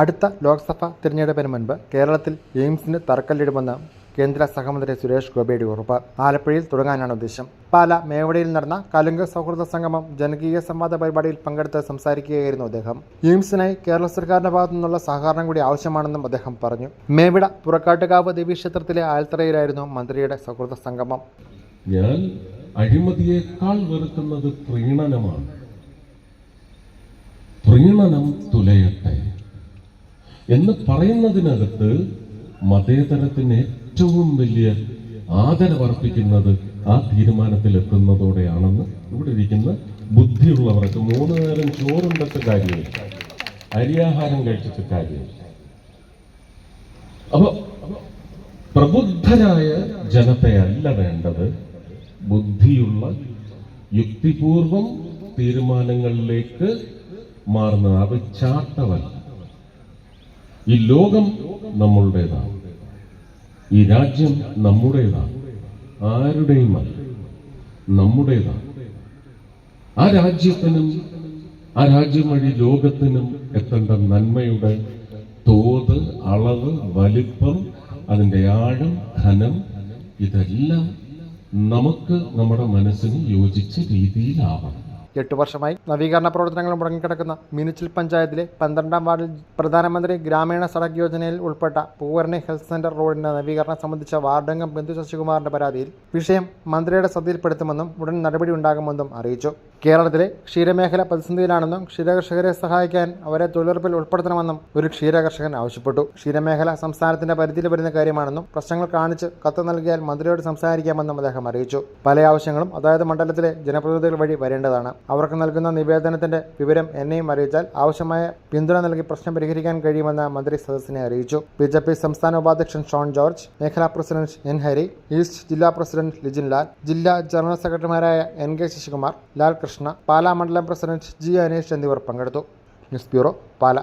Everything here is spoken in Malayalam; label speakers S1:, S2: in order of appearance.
S1: അടുത്ത ലോക്സഭാ തിരഞ്ഞെടുപ്പിന് മുൻപ് കേരളത്തിൽ എയിംസിന് തറക്കല്ലിടുമെന്ന് കേന്ദ്ര സഹമന്ത്രി സുരേഷ് ഗോപിയുടെ ഉറപ്പ് ആലപ്പുഴയിൽ തുടങ്ങാനാണ് ഉദ്ദേശം പാല മേവടിയിൽ നടന്ന കലുങ്ക് സൗഹൃദ സംഗമം ജനകീയ സംവാദ പരിപാടിയിൽ പങ്കെടുത്ത് സംസാരിക്കുകയായിരുന്നു അദ്ദേഹം എയിംസിനായി കേരള സർക്കാരിന്റെ ഭാഗത്തു നിന്നുള്ള സഹകരണം കൂടി ആവശ്യമാണെന്നും അദ്ദേഹം പറഞ്ഞു മേവിട പുറക്കാട്ടുകാവ് ക്ഷേത്രത്തിലെ ആൽത്തറയിലായിരുന്നു മന്ത്രിയുടെ സൗഹൃദ സംഗമം
S2: ഞാൻ അഴിമതിയേക്കാൾ വെറുക്കുന്നത് പ്രീണനമാണ് പ്രീണനം തുലയട്ടെ എന്ന് പറയുന്നതിനകത്ത് മതേതരത്തിന് ഏറ്റവും വലിയ ആദരവർപ്പിക്കുന്നത് ആ തീരുമാനത്തിലെത്തുന്നതോടെയാണെന്ന് ഇവിടെ ഇരിക്കുന്ന ബുദ്ധിയുള്ളവർക്ക് മൂന്ന് നേരം ചോറുണ്ടത്തെ കാര്യമില്ല അരിയാഹാരം കഴിച്ചിട്ട് കാര്യമില്ല അപ്പൊ പ്രബുദ്ധരായ ജനതയല്ല വേണ്ടത് ബുദ്ധിയുള്ള യുക്തിപൂർവം തീരുമാനങ്ങളിലേക്ക് മാറുന്നത് അത് ചാട്ടവല്ല ഈ ലോകം നമ്മളുടേതാണ് ഈ രാജ്യം നമ്മുടേതാണ് ആരുടെയും അല്ല നമ്മുടേതാണ് ആ രാജ്യത്തിനും ആ രാജ്യം വഴി ലോകത്തിനും എത്തേണ്ട നന്മയുടെ തോത് അളവ് വലിപ്പം അതിൻ്റെ ആഴം ധനം ഇതെല്ലാം നമുക്ക് നമ്മുടെ മനസ്സിന് യോജിച്ച രീതിയിലാവണം
S1: എട്ടു വർഷമായി നവീകരണ പ്രവർത്തനങ്ങൾ മുടങ്ങിക്കിടക്കുന്ന മിനിച്ചിൽ പഞ്ചായത്തിലെ പന്ത്രണ്ടാം വാർഡിൽ പ്രധാനമന്ത്രി ഗ്രാമീണ സടക്ക് യോജനയിൽ ഉൾപ്പെട്ട പൂവരണി ഹെൽത്ത് സെന്റർ റോഡിന്റെ നവീകരണം സംബന്ധിച്ച വാർഡംഗം ബിന്ദു ശശികുമാറിന്റെ പരാതിയിൽ വിഷയം മന്ത്രിയുടെ ശ്രദ്ധയിൽപ്പെടുത്തുമെന്നും ഉടൻ നടപടി ഉണ്ടാകുമെന്നും അറിയിച്ചു കേരളത്തിലെ ക്ഷീരമേഖല പ്രതിസന്ധിയിലാണെന്നും ക്ഷീരകർഷകരെ സഹായിക്കാൻ അവരെ തൊഴിലുറപ്പിൽ ഉൾപ്പെടുത്തണമെന്നും ഒരു ക്ഷീരകർഷകൻ ആവശ്യപ്പെട്ടു ക്ഷീരമേഖല സംസ്ഥാനത്തിന്റെ പരിധിയിൽ വരുന്ന കാര്യമാണെന്നും പ്രശ്നങ്ങൾ കാണിച്ച് കത്ത് നൽകിയാൽ മന്ത്രിയോട് സംസാരിക്കാമെന്നും അദ്ദേഹം അറിയിച്ചു പല ആവശ്യങ്ങളും അതായത് മണ്ഡലത്തിലെ ജനപ്രതിനിധികൾ വഴി വരേണ്ടതാണ് അവർക്ക് നൽകുന്ന നിവേദനത്തിന്റെ വിവരം എന്നെയും അറിയിച്ചാൽ ആവശ്യമായ പിന്തുണ നൽകി പ്രശ്നം പരിഹരിക്കാൻ കഴിയുമെന്ന് മന്ത്രി സദസ്സിനെ അറിയിച്ചു ബി ജെ പി സംസ്ഥാന ഉപാധ്യക്ഷൻ ഷോൺ ജോർജ് മേഖലാ പ്രസിഡന്റ് എൻ ഹരി ഈസ്റ്റ് ജില്ലാ പ്രസിഡന്റ് ലിജിൻ ലാൽ ജില്ലാ ജനറൽ സെക്രട്ടറിമാരായ എൻ കെ ശശികുമാർ ലാൽ കൃഷ്ണ പാലാ മണ്ഡലം പ്രസിഡന്റ് ജി അനീഷ് എന്നിവർ പങ്കെടുത്തു ന്യൂസ് ബ്യൂറോ പാല